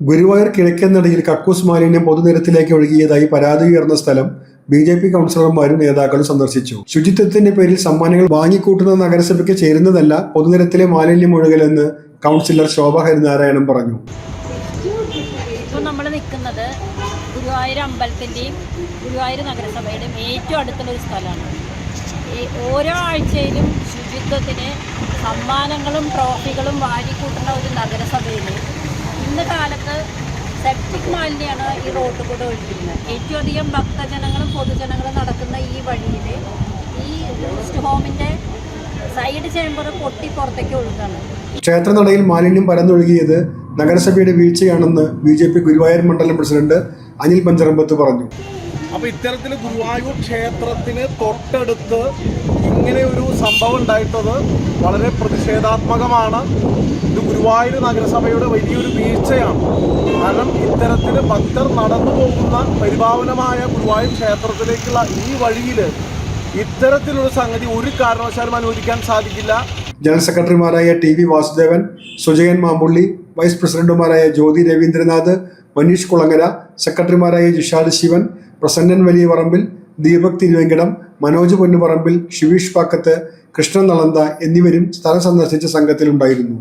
ഗുരുവായൂർ കിഴക്കെന്നിടയിൽ കക്കൂസ് മാലിന്യം പൊതുനിരത്തിലേക്ക് ഒഴുകിയതായി പരാതി ഉയർന്ന സ്ഥലം ബി ജെ പി കൗൺസിലർമാരും നേതാക്കളും സന്ദർശിച്ചു. ശുചിത്വത്തിന്റെ പേരിൽ സമ്മാനങ്ങൾ വാങ്ങിക്കൂട്ടുന്ന നഗരസഭയ്ക്ക് ചേരുന്നതല്ല പൊതുനിരത്തിലെ മാലിന്യം ഒഴുകലെന്ന് കൗൺസിലർ ശോഭ ഹരിനാരായണൻ പറഞ്ഞു. നമ്മൾ നിൽക്കുന്നത് ഗുരുവായൂർ അമ്പലത്തിന്റെയും ഗുരുവായൂർ നഗരസഭയുടെയും ഏറ്റവും അടുത്തുള്ള ഒരു സ്ഥലമാണ്. ഓരോ ആഴ്ചയിലും ശുചിത്വത്തിന് സമ്മാനങ്ങളും ട്രോഫികളും വാരിക്കൂട്ടുന്ന ഒരു നഗരസഭയിൽ സെപ്റ്റിക് മാലിന്യമാണ് ഈ റോഡിൽ കൂടെ ഒഴിക്കുന്നത് ഏറ്റവും അധികം ഭക്തജനങ്ങളും പൊതുജനങ്ങളും നടക്കുന്ന ഈ വഴിയിൽ ഈ ടൂറിസ്റ്റ് ഹോമിന്റെ സൈഡ് ചേമ്പർ പൊട്ടി പുറത്തേക്ക് ഒഴുകാണ്. ക്ഷേത്രനടയിൽ മാലിന്യം പരന്നൊഴുകിയത് നഗരസഭയുടെ വീഴ്ചയാണെന്ന് ബി ജെ പി ഗുരുവായൂർ മണ്ഡലം പ്രസിഡന്റ് അനിൽ പഞ്ചറമ്പത്ത് പറഞ്ഞു. അപ്പൊ ഇത്തരത്തിൽ ഗുരുവായൂർ ക്ഷേത്രത്തിന് തൊട്ടടുത്ത് ഇങ്ങനെ ഒരു സംഭവം ഉണ്ടായിട്ടത് വളരെ പ്രതിഷേധാത്മകമാണ്. ഇത് ഗുരുവായൂർ നഗരസഭയുടെ വലിയൊരു വീഴ്ചയാണ്. കാരണം ഇത്തരത്തിൽ ഭക്തർ നടന്നു പോകുന്ന പരിഭാവനമായ ഗുരുവായൂർ ക്ഷേത്രത്തിലേക്കുള്ള ഈ വഴിയിൽ ഇത്തരത്തിലുള്ള സംഗതി ഒരു കാരണവശാലും അനുവദിക്കാൻ സാധിക്കില്ല. ജനറൽ സെക്രട്ടറിമാരായ T V Vasudevan Sujayan Mampully vice പ്രസിഡന്റുമാരായ ജ്യോതി രവീന്ദ്രനാഥ് മനീഷ് കുളങ്ങര സെക്രട്ടറിമാരായ ജിഷാദ് ശിവൻ പ്രസന്നൻ വലിയ പറമ്പിൽ ദീപക് തിരുവെങ്കിടം മനോജ് പൊന്നുപറമ്പിൽ ഷിവീഷ് പാക്കത്ത് കൃഷ്ണൻ നളന്ത എന്നിവരും സ്ഥലം സന്ദർശിച്ച സംഘത്തിലുണ്ടായിരുന്നു.